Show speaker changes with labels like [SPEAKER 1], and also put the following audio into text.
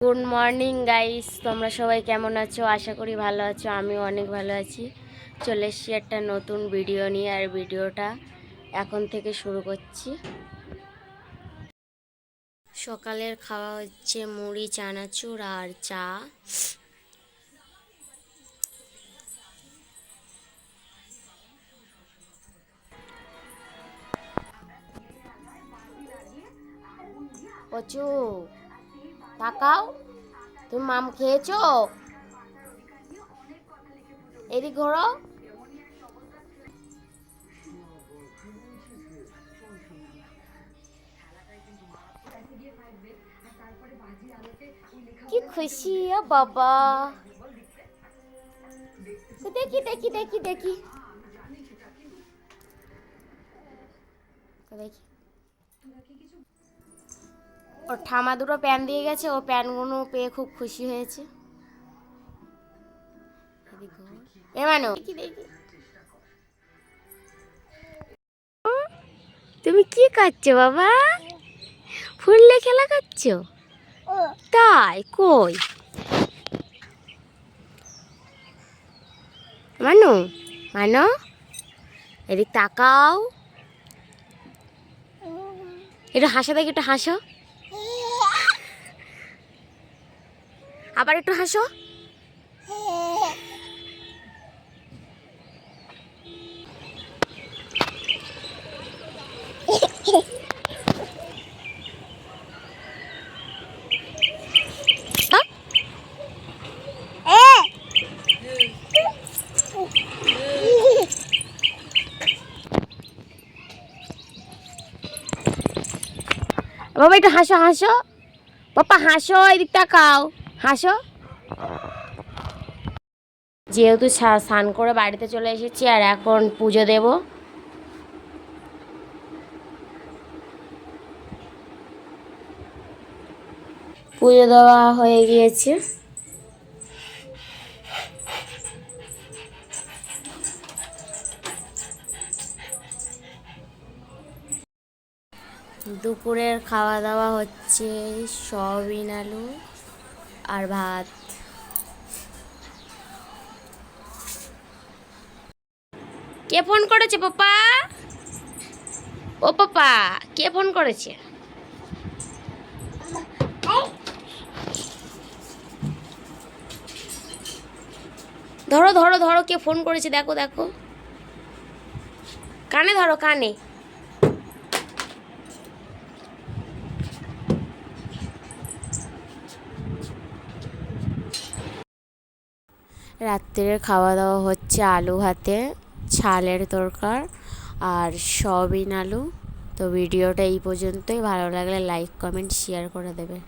[SPEAKER 1] Good morning guys তোমরা সবাই কেমন আছো? আশা করি ভালো আছো। আমিও অনেক ভালো আছি। চলে এসছি একটা নতুন ভিডিও নিয়ে আর ভিডিওটা এখন থেকে শুরু করছি। সকালের খাওয়া হচ্ছে মুড়ি, চানাচুর আর চা। পচু তাকাও তুমি মাম খেয়েছো? এদিক ঘোরো। কি খুশি বাবা। দেখি দেখি দেখি দেখি। দেখি। ওর ঠামা দুটো প্যান দিয়ে গেছে, ও প্যানগুলো পেয়ে খুব খুশি হয়েছে। এ মানো তুমি কি করছ বাবা? ফুললে খেলা করছ তাই, কই? মানু, মানো, এদিক তাকাও। একটু হাসা দেখি, একটু হাসো। আবার একটু হাসো। আহ! বাবা একটু হাসো হাসো। পাপা হাসো এদিক তাকাও। হাসো। যেহেতু স্নান করে বাড়িতে চলে এসেছি আর এখন পুজো দেব। পুজো দেওয়া হয়ে গিয়েছে। দুপুরের খাওয়া দাওয়া হচ্ছে, সয়াবিন আলু আর ভাত। কে ফোন করেছে পাপা? ও পাপা, কে ফোন করেছে? ধরো ধরো ধরো, কে ফোন করেছে, দেখো দেখো। কানে ধরো, কানে। রাত্রের খাওয়া দাওয়া হচ্ছে আলু ভাতে, ছালের দরকার আর সয়াবিন আলু। তো ভিডিওটা এই পর্যন্তই। ভালো লাগলে লাইক কমেন্ট শেয়ার করে দেবে।